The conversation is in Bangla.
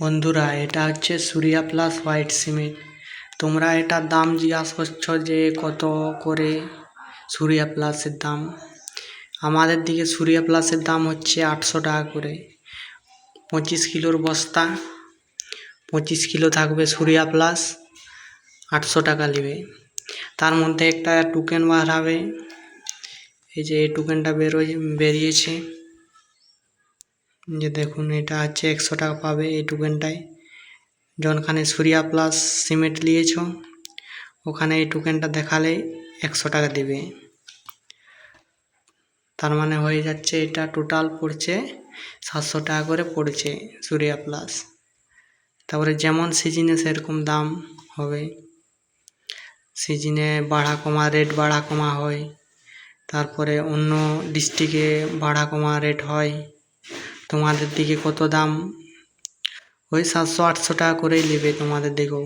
বন্ধুরা, এটা হচ্ছে সুরিয়া প্লাস হোয়াইট সিমেন্ট তোমরা এটার দাম জিজ্ঞাসা করছ যে কত করে সুরিয়া প্লাসের দাম? আমাদের দিকে সুরিয়া প্লাসের দাম হচ্ছে আটশো টাকা করে। পঁচিশ কিলোর বস্তা, পঁচিশ কিলো থাকবে সুরিয়া প্লাস আটশো টাকা নেবে। তার মধ্যে একটা টোকেন বার হবে। এই যে এই টোকেনটা বেরোয়, বেরিয়েছে। যে দেখুন, এটা হচ্ছে একশো টাকা পাবে এই টোকেনটায় যখনখানে সুরিয়া প্লাস সিমেন্ট নিয়েছ। ওখানে এই টোকেনটা দেখালে একশো টাকা দেবে। তার মানে হয়ে যাচ্ছে, এটা টোটাল পড়ছে সাতশো টাকা করে পড়ছে সুরিয়া প্লাস তারপরে যেমন সিজনে সেরকম দাম হবে। সিজনে বাড়া কমা রেট বাড়া কমা হয়। তারপরে অন্য ডিস্ট্রিক্টে বাড়া কমা রেট হয়। তোমাদের দিকে কত দাম? ওই সাতশো আটশো টাকা করেই নেবে তোমাদের দিকেও